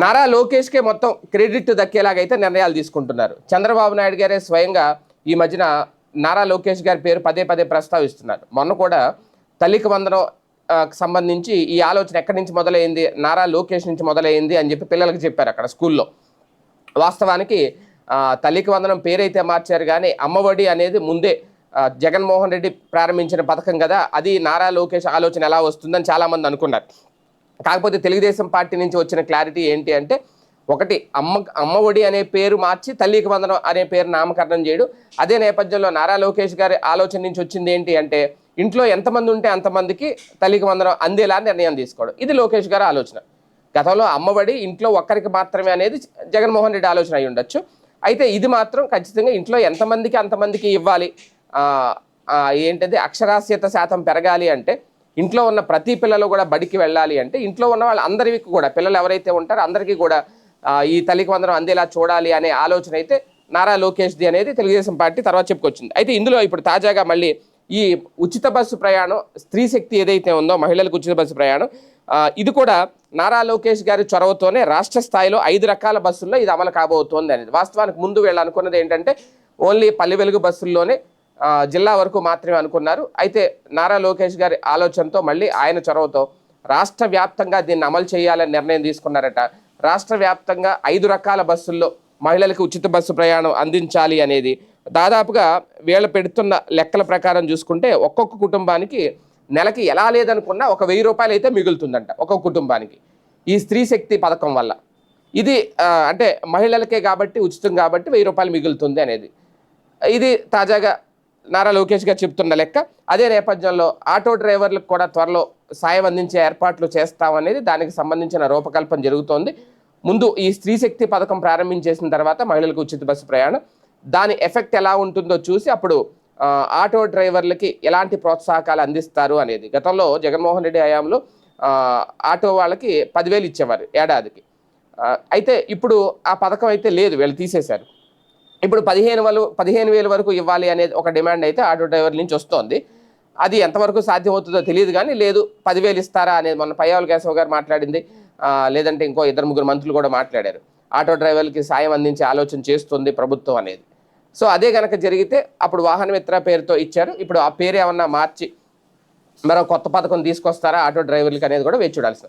నారా లోకేష్కే మొత్తం క్రెడిట్ దక్కేలాగైతే నిర్ణయాలు తీసుకుంటున్నారు. చంద్రబాబు నాయుడు గారే స్వయంగా ఈ మధ్యన నారా లోకేష్ గారి పేరు పదే పదే ప్రస్తావిస్తున్నారు. మొన్న కూడా తల్లికి వందనం సంబంధించి ఈ ఆలోచన ఎక్కడి నుంచి మొదలైంది నారా లోకేష్ నుంచి మొదలైంది అని చెప్పి పిల్లలకు చెప్పారు అక్కడ స్కూల్లో. వాస్తవానికి తల్లికి వందనం పేరైతే మార్చారు కానీ అమ్మఒడి అనేది ముందే జగన్మోహన్ రెడ్డి ప్రారంభించిన పథకం కదా అది నారా లోకేష్ ఆలోచన ఎలా వస్తుందని చాలామంది అనుకున్నారు. కాకపోతే తెలుగుదేశం పార్టీ నుంచి వచ్చిన క్లారిటీ ఏంటి అంటే ఒకటి అమ్మ అమ్మఒడి అనే పేరు మార్చి తల్లికి వందనం అనే పేరు నామకరణం చేయడు. అదే నేపథ్యంలో నారా లోకేష్ గారి ఆలోచన నుంచి వచ్చింది ఏంటి అంటే ఇంట్లో ఎంతమంది ఉంటే అంతమందికి తల్లికి వందనం అందేలా నిర్ణయం తీసుకోవడం. ఇది లోకేష్ గారి ఆలోచన. గతంలో అమ్మఒడి ఇంట్లో ఒక్కరికి మాత్రమే అనేది జగన్మోహన్ రెడ్డి ఆలోచన అయి ఉండొచ్చు. అయితే ఇది మాత్రం ఖచ్చితంగా ఇంట్లో ఎంతమందికి అంతమందికి ఇవ్వాలి? ఏంటది? అక్షరాస్యత శాతం పెరగాలి అంటే ఇంట్లో ఉన్న ప్రతి పిల్లలు కూడా బడికి వెళ్ళాలి అంటే ఇంట్లో ఉన్న వాళ్ళు అందరికీ కూడా పిల్లలు ఎవరైతే ఉంటారో అందరికీ కూడా ఈ తల్లికి వందనం అందేలా చూడాలి అనే ఆలోచన అయితే నారా లోకేష్ది అనేది తెలుగుదేశం పార్టీ తర్వాత చెప్పుకొచ్చింది. అయితే ఇందులో ఇప్పుడు తాజాగా మళ్ళీ ఈ ఉచిత బస్సు ప్రయాణం స్త్రీ శక్తి ఏదైతే ఉందో మహిళలకు ఉచిత బస్సు ప్రయాణం ఇది కూడా నారా లోకేష్ గారి చొరవతోనే రాష్ట్ర స్థాయిలో ఐదు రకాల బస్సుల్లో ఇది అమలు కాబోతోంది అనేది. వాస్తవానికి ముందు వీళ్ళు అనుకున్నది ఏంటంటే ఓన్లీ పల్లె వెలుగు బస్సుల్లోనే జిల్లా వరకు మాత్రమే అనుకున్నారు. అయితే నారా లోకేష్ గారి ఆలోచనతో మళ్ళీ ఆయన చొరవతో రాష్ట్ర వ్యాప్తంగా దీన్ని అమలు చేయాలని నిర్ణయం తీసుకున్నారట. రాష్ట్ర వ్యాప్తంగా ఐదు రకాల బస్సుల్లో మహిళలకు ఉచిత బస్సు ప్రయాణం అందించాలి అనేది దాదాపుగా వీళ్ళు పెడుతున్న లెక్కల ప్రకారం చూసుకుంటే ఒక్కొక్క కుటుంబానికి నెలకి ఎలా లేదనుకున్నా ఒక వెయ్యి రూపాయలు అయితే మిగులుతుందంట ఒక్కొక్క కుటుంబానికి ఈ స్త్రీ శక్తి పథకం వల్ల. ఇది అంటే మహిళలకే కాబట్టి ఉచితం కాబట్టి వెయ్యి రూపాయలు మిగులుతుంది అనేది. ఇది తాజాగా నారా లోకేష్ గారు చెప్తున్న లెక్క అదే నేపథ్యంలో ఆటో డ్రైవర్లకు కూడా త్వరలో సాయం అందించే ఏర్పాట్లు చేస్తామనేది దానికి సంబంధించిన రూపకల్పన జరుగుతోంది. ముందు ఈ స్త్రీ శక్తి పథకం ప్రారంభించేసిన తర్వాత మహిళలకు ఉచిత బస్సు ప్రయాణం. దాని ఎఫెక్ట్ ఎలా ఉంటుందో చూసి అప్పుడు ఆటో డ్రైవర్లకి ఎలాంటి ప్రోత్సాహకాలు అందిస్తారు అనేది. గతంలో జగన్మోహన్ రెడ్డి హయాంలో ఆటో వాళ్ళకి పదివేలు ఇచ్చేవారు ఏడాదికి. అయితే ఇప్పుడు ఆ పథకం అయితే లేదు వీళ్ళు తీసేశారు. ఇప్పుడు పదిహేను వేలు పదిహేను వేల వరకు ఇవ్వాలి అనేది ఒక డిమాండ్ అయితే ఆటో డ్రైవర్ నుంచి వస్తోంది. అది ఎంతవరకు సాధ్యమవుతుందో తెలియదు కానీ లేదు పదివేలు ఇస్తారా అనేది మొన్న పయ్యావుల కేశవ గారు మాట్లాడింది. లేదంటే ఇంకో ఇద్దరు ముగ్గురు మంత్రులు కూడా మాట్లాడారు. ఆటో డ్రైవర్లకి సాయం అందించే ఆలోచన చేస్తుంది ప్రభుత్వం అనేది. సో అదే కనుక జరిగితే అప్పుడు వాహన మిత్ర పేరుతో ఇచ్చారు. ఇప్పుడు ఆ పేరు ఏమన్నా మార్చి మరో కొత్త పథకం తీసుకొస్తారా ఆటో డ్రైవర్లకి అనేది కూడా వేచి చూడాల్సి